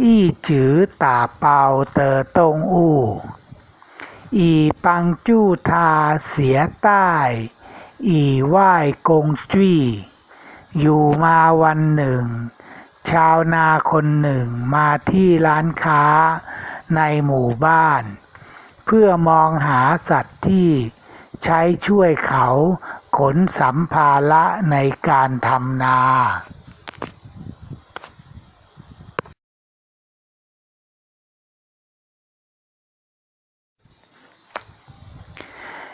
一只打包的动物，以帮助他携带以外工具อยู่มาวันหนึ่ง ชาวนาคนหนึ่งมาที่ร้านค้าในหมู่บ้าน เพื่อมองหาสัตว์ที่ใช้ช่วยเขาขนสัมภาระในการทำนา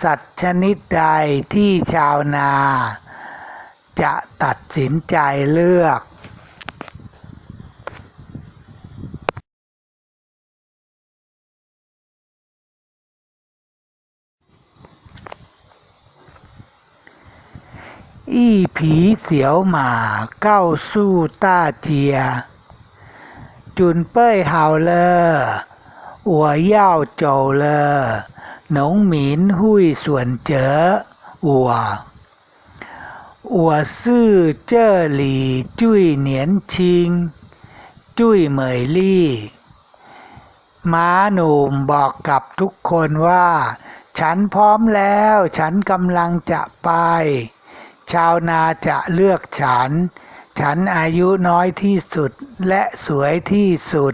สัตว์ชนิดใดที่ชาวนา จะตัดสินใจเลือกอี้ผีเสียวหมาเก้าสู้ต้าเจีย จุนเป้ยเฮาเลออัวย่าโจเลอ 农民会选择我。我是这里最年轻、最美丽ม้าหนุ่มบอกกับทุกคนว่า ฉันพร้อมแล้ว ฉันกำลังจะไป ชาวนาจะเลือกฉัน ฉันอายุน้อยที่สุดและสวยที่สุด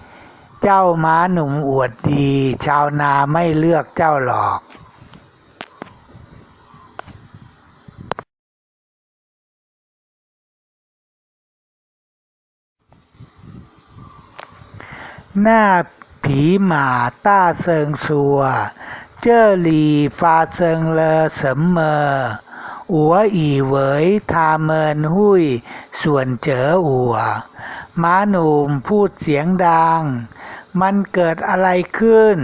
เจ้าม้าหนุ่มอวดดี ชาวนาไม่เลือกเจ้าหรอกหน้าผีหมาต้าเซิงซัว เจ้อลีฟาเซิงเลอสมเมออัวอีเหวยทาเมินหุยส่วนเจออัว ม้าหนุ่มพูดเสียงดัง มันเกิดอะไรขึ้น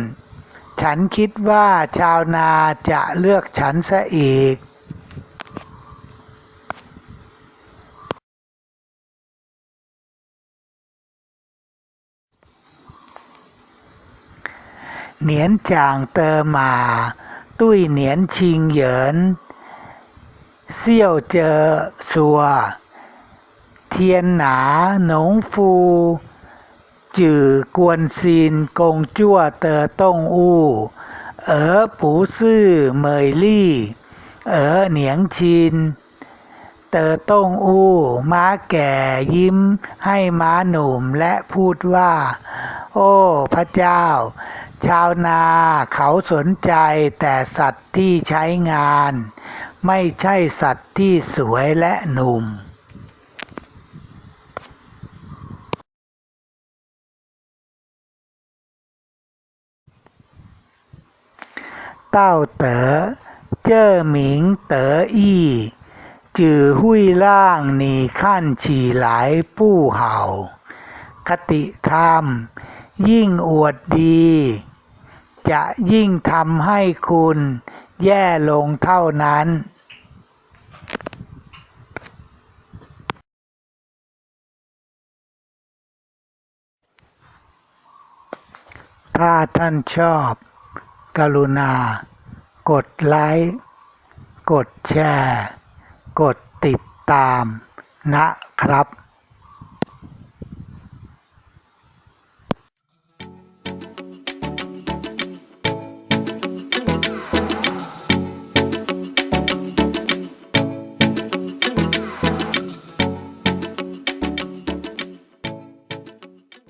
ฉันคิดว่าชาวนาจะเลือกฉันซะอีกเหนียนจางเตอหมา ตุ้ยเหนียนชิงเหยินเซียวเจอสัว เทียนหนา หนงฟู จื่อกวนซีนกงจั่วเตอต้งอู้ เออผูซื่อเมยลี่ เออเหนียงชินเตอต้งอู้ ม้าแก่ยิ้มให้ม้าหนุ่มและพูดว่า โอ้พระเจ้า ชาวนาเขาสนใจแต่สัตว์ที่ใช้งาน ไม่ใช่สัตว์ที่สวยและหนุ่ม 道德这名得意只会让你看起来不好คติธรรม ยิ่งอวดดี จะยิ่งทำให้คุณแย่ลงเท่านั้นถ้าท่านชอบ กรุณา กดไลค์ กดแชร์ กดติดตามนะครับ